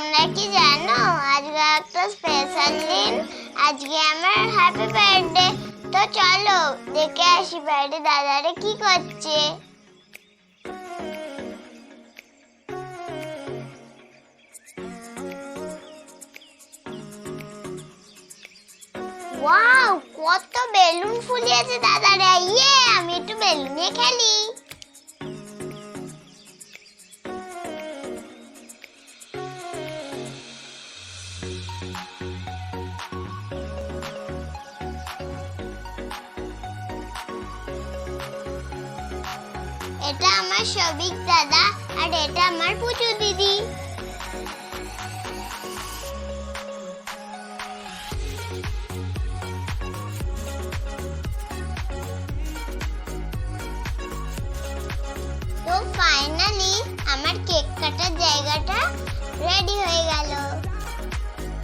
তোমরা কি জানো? আজকে একটা স্পেশাল দিন। আজকে আমার হ্যাপি বার্থডে তো চলো, দেখে আসি দাদারে কি করছে। কত বেলুন ফুলিয়েছে দাদারে। ইয়ে আমি একটু বেলুনে খেলি। সবিক দাদা আর এটা আমার পুচু দিদি। তো ফাইনালি আমার কেক কাটার জায়গাটা রেডি হয়ে গেল।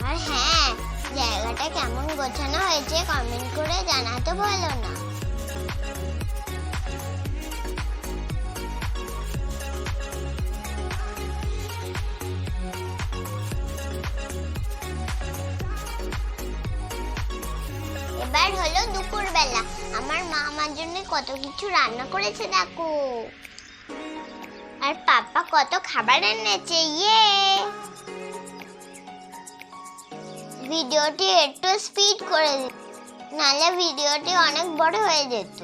আর হ্যাঁ জায়গাটা কেমন গোছানো হয়েছে কমেন্ট করে জানাতে বলো না। এবার হলো দুপুরবেলা। আমার মা আমার জন্য কত কিছু রান্না করেছে, দেখো। আর পাপা কত খাবার এনেছে ইয়ে। ভিডিওটি একটু স্পিড করে দিন, নাহলে ভিডিওটি অনেক বড় হয়ে যেত।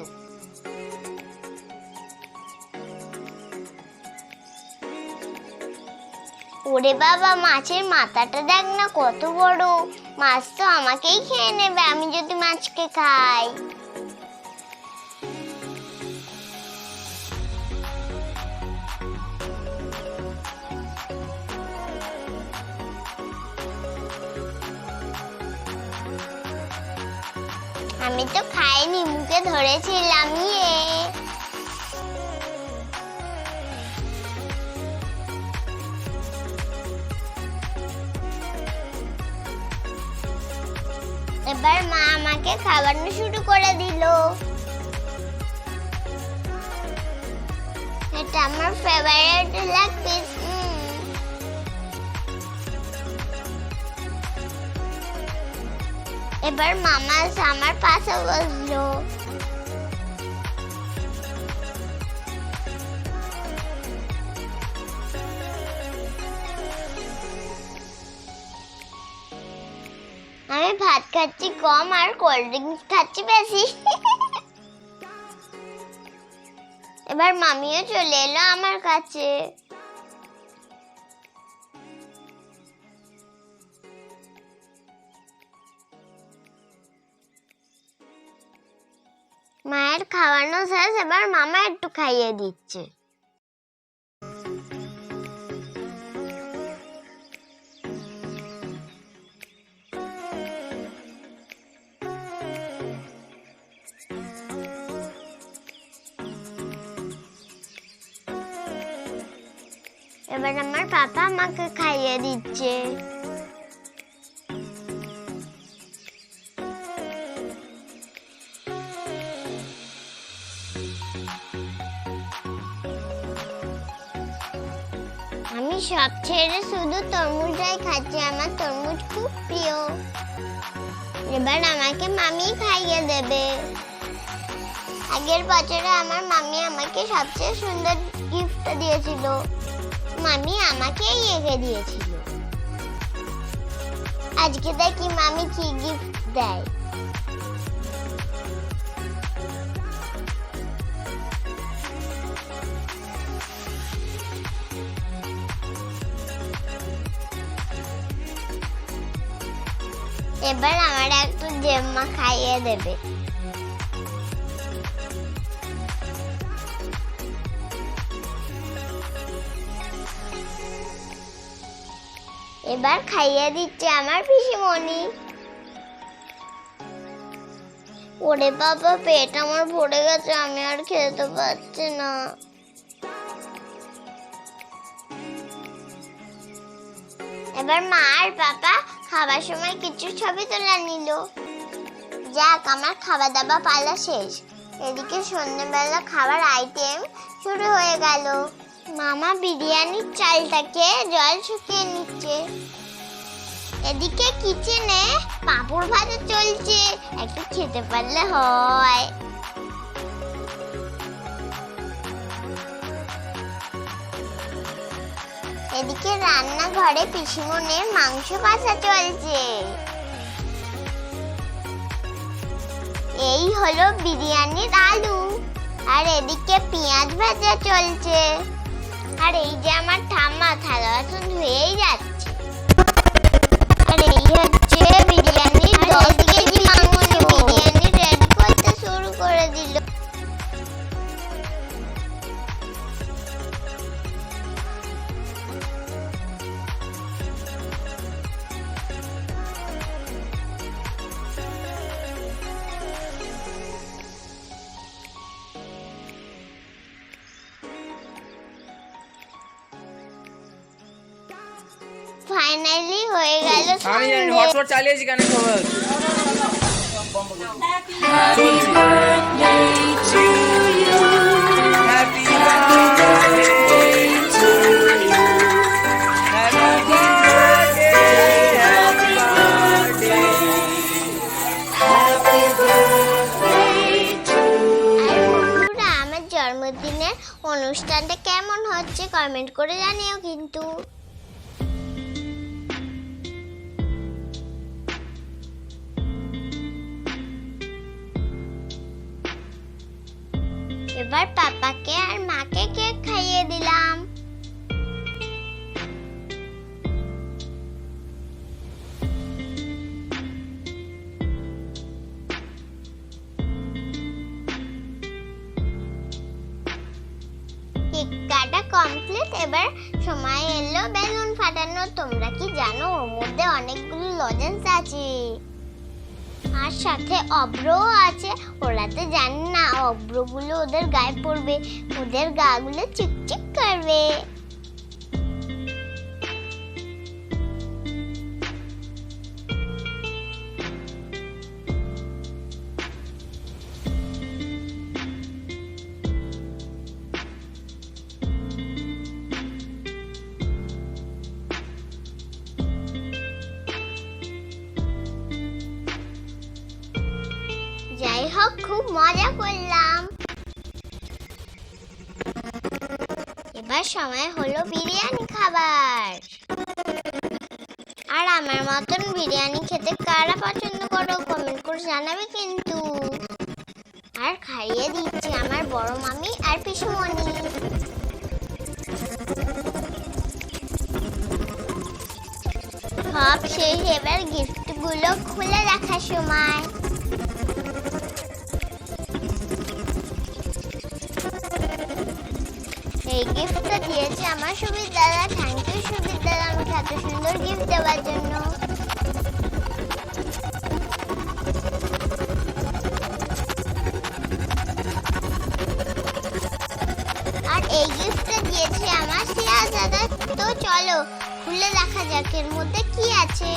ওরে বাবা, মাছের মাথাটা দেখ না কত বড়। মাছ তো আমাকেই খেয়ে নেবে, আমি যদি মাছকে খাই। আমি তো খাইনি, মুখে ধরেছিলাম ইয়ে। খাওয়ানো শুরু করে দিল। এটা আমার ফেভারিট লেগ পিস এবার মামা আমার পাশে বসল। খাচ্ছি কম আর কোল্ড ড্রিঙ্কস খাচ্ছি বেশি। এবার মামিও চলে এলো আমার কাছে। মায়ের খাওয়ানো শেষ, এবার মামা একটু খাইয়ে দিচ্ছে। এবার আমার পাপা আমাকে খাইয়ে দিচ্ছে আমি সব ছেড়ে শুধু তরমুজটাই খাচ্ছি, আমার তরমুজ খুব প্রিয়। এবার আমাকে মামি খাইয়ে দেবে। আগের বছরে আমার মামি আমাকে সবচেয়ে সুন্দর গিফট দিয়েছিল। মামি আমাকেই এঁকে দিয়েছিল। আজকে দেখি মামি কি গিফট দেয়। এবার আমার একটু জেম্মা খাইয়ে দেবে। এবার খাইয়ে দিচ্ছে আমার পিসিমণি। ওরে বাবা, পেট আমার ভরে গেছে, আমি আর খেতে পারছি না। এবার মা আর পাপা খাবার সময় কিছু ছবি তোলা নিল। যাক, আমার খাওয়া দাওয়া পালা শেষ। এদিকে সন্ধ্যেবেলা খাবার আইটেম শুরু হয়ে গেল। মামা বিরিয়ানির চালটাকে জল শুকিয়ে নিচ্ছে। এদিকে কিচেনে পাঁপড় ভাজা চলছে, একটু খেতে পারলে হয়। এদিকে রান্নাঘরে পিসিমনের মাংস ভাজা চলছে। এই হলো বিরিয়ানির আলু। আর এদিকে পেঁয়াজ ভাজা চলছে। আর এই যে আমার ঠাম্মা থালা বাসন ধুয়েই যাচ্ছে। আর এই হচ্ছে হয়ে গেল আমি জানি সন্ধে। হটস্পট চালিয়েছি কেন খবর কমপ্লিট এবার সময় এলো বেলুন ফাটানো। তোমরা কি জানো, ওর মধ্যে অনেকগুলো লজেন্স আছে। আর সাথে অব্রও আছে। ওরা তো জানে না, অব্রগুলো ওদের গায়ে পড়বে। ওদের গাগুলো চিকচিক করবে। খুব মজা করলাম। এবার সময় হলো বিরিয়ানি খাবার। আর আমার মতন বিরিয়ানি খেতে কারা পছন্দ করো কমেন্ট করে জানাবে কিন্তু। আর খাইয়ে দিচ্ছি আমার বড় মামি আর পিসুমণি। সব শেষ, এবার গিফটগুলো খুলে রাখার সময়। দিয়েছে আমার সুবির দাদা থ্যাংক ইউ সুবির দাদা আমাকে এত সুন্দর গিফট দেওয়ার জন্য। আর এই গিফটটা দিয়েছে আমার সিয়াজ দাদা তো চলো, খুলে দেখা যাক এর মধ্যে কি আছে।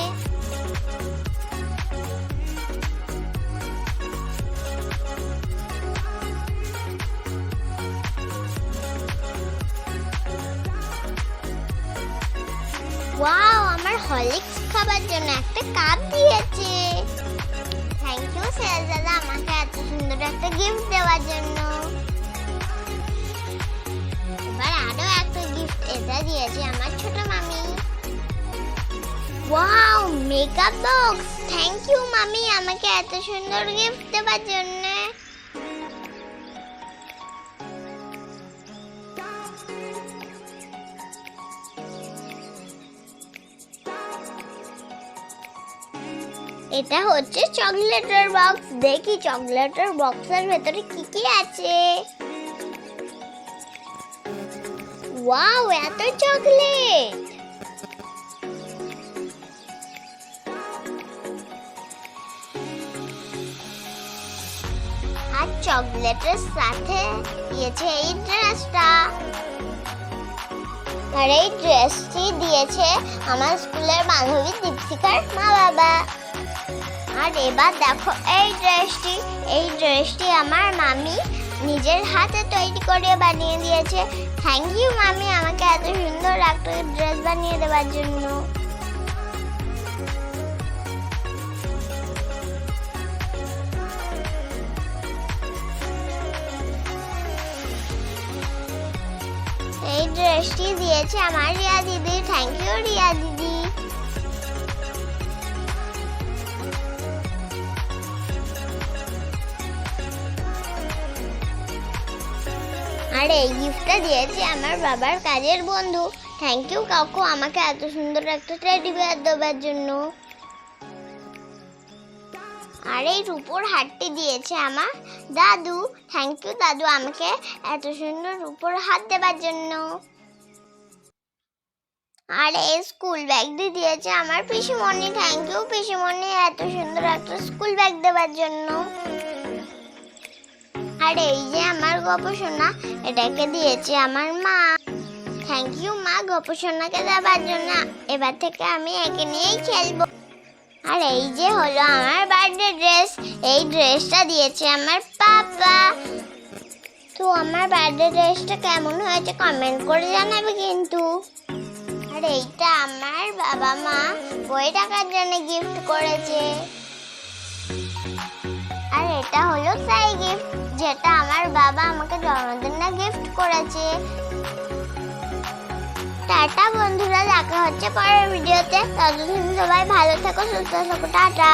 ওয়াও আমার হলিক্স খাবার জন্য একটা কাপ দিয়েছে। থ্যাংক ইউ স্যার দাদা আমাকে এত সুন্দর একটা গিফট দেওয়ার জন্য। এবার আরও একটা গিফট এটা দিয়েছে আমার ছোট মামি। Wow makeup box thank you মামি, আমাকে এত সুন্দর গিফট দেওয়ার জন্য। এটা হচ্ছে চকলেটের বক্স। দেখি চকলেটের বক্সের ভেতরে কি কি আছে। ওয়াও, এত চকলেট! আর চকলেটের সাথে দিয়েছে এই ড্রেসটা। আর এই ড্রেসটি দিয়েছে আমার স্কুলের বান্ধবী দীপশিকার মা বাবা। আর এবার দেখো, এই ড্রেসটি এই ড্রেসটি আমার মামি নিজের হাতে তৈরি করে বানিয়ে দিয়েছে। থ্যাংক ইউ মামি, আমাকে এত সুন্দর একটা ড্রেস বানিয়ে দেওয়ার জন্য। এই ড্রেসটি দিয়েছে আমার রিয়া দিদি। থ্যাংক ইউ রিয়া দিদি। আর এই গিফটটা দিয়েছে আমার বাবার কাজের বন্ধু। থ্যাংক ইউ কাকু, আমাকে এত সুন্দর একটা টেডি বিয়ার দেওয়ার জন্য। আর এই রূপোর হারটি দিয়েছে আমার দাদু। থ্যাংক ইউ দাদু, আমাকে এত সুন্দর রূপোর হাত দেবার জন্য। আর এই স্কুল ব্যাগটি দিয়েছে আমার পিসিমণি। থ্যাংক ইউ পিসিমণি, এত সুন্দর একটা স্কুল ব্যাগ দেওয়ার জন্য। আর, এই যে আমার গপসোনা, এটাকে দিয়েছে আমার মা। থ্যাংক ইউ মা, গপসোনাকে দেওয়ার জন্য। এবার থেকে আমি একে নিয়েই খেলব। আর, এই যে হলো আমার বার্থডে ড্রেস এই ড্রেসটা দিয়েছে আমার পাপা। তো আমার বার্থডে ড্রেসটা কেমন হয়েছে কমেন্ট করে জানাবে কিন্তু। আর, এইটা আমার বাবা মা বই টাকার জন্য গিফট করেছে। আর এটা হলো সাই যেটা আমার বাবা আমাকে জন্মদিনে গিফট করেছে। টাটা বন্ধুরা, দেখা হচ্ছে পরের ভিডিওতে। ততদিন সবাই ভালো থাকো, সুস্থ থাকো, টাটা।